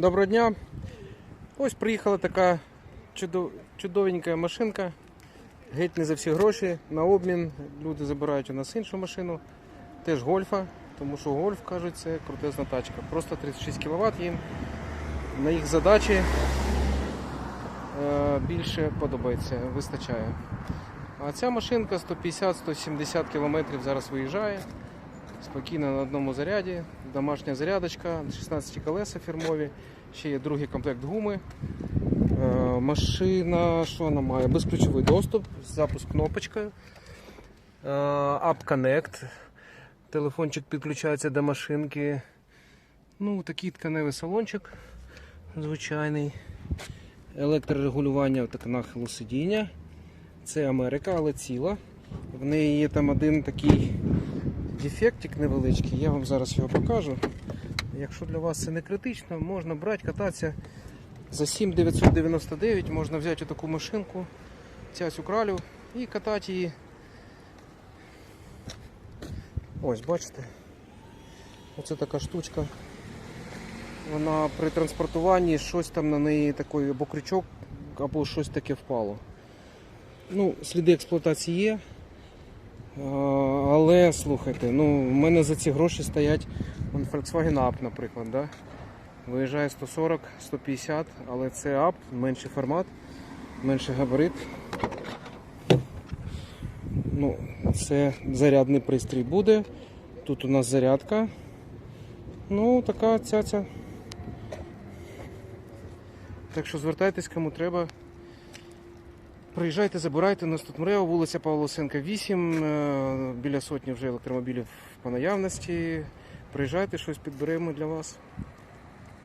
Доброго дня. Ось приїхала така чудо- чудовенька машинка. Геть не за всі гроші. На обмін люди забирають у нас іншу машину. Теж гольфа, тому що гольф кажуть, це крутезна тачка. Просто 36 кВт їм. На їх задачі е, більше подобається, вистачає. А ця машинка 150-170 км зараз виїжджає. Спокійно на одному заряді, домашня зарядочка, 16 колеса фірмові, ще є другий комплект гуми. Е, машина, що вона має? Безключовий доступ, запуск кнопочкою. Е, App Connect. Телефончик підключається до машинки. Ну, такий тканевий салончик звичайний. Електрорегулювання так, нахилу сидіння. Це Америка, але ціла. В неї є там один такий дефектик невеличкий, я вам зараз його покажу. Якщо для вас це не критично, можна брати, кататися за 7,999 можна взяти таку машинку, цю кралю і катати її. Ось, бачите? Оце така штучка. Вона при транспортуванні щось там на неї такий або крючок, або щось таке впало. Ну, сліди експлуатації є. А, Але слухайте, ну в мене за ці гроші стоять вон Volkswagen Up, наприклад. Да? Виїжджає 140, 150, але це Up, менший формат, менший габарит. Ну, це зарядний пристрій буде. Тут у нас зарядка. Ну, така цяця. Так що звертайтесь, кому треба. Приїжджайте, забирайте, нас тут МРЕО, вулиця Павла Сенка, 8, е, біля сотні вже електромобілів по наявності. Приїжджайте, щось підберемо для вас.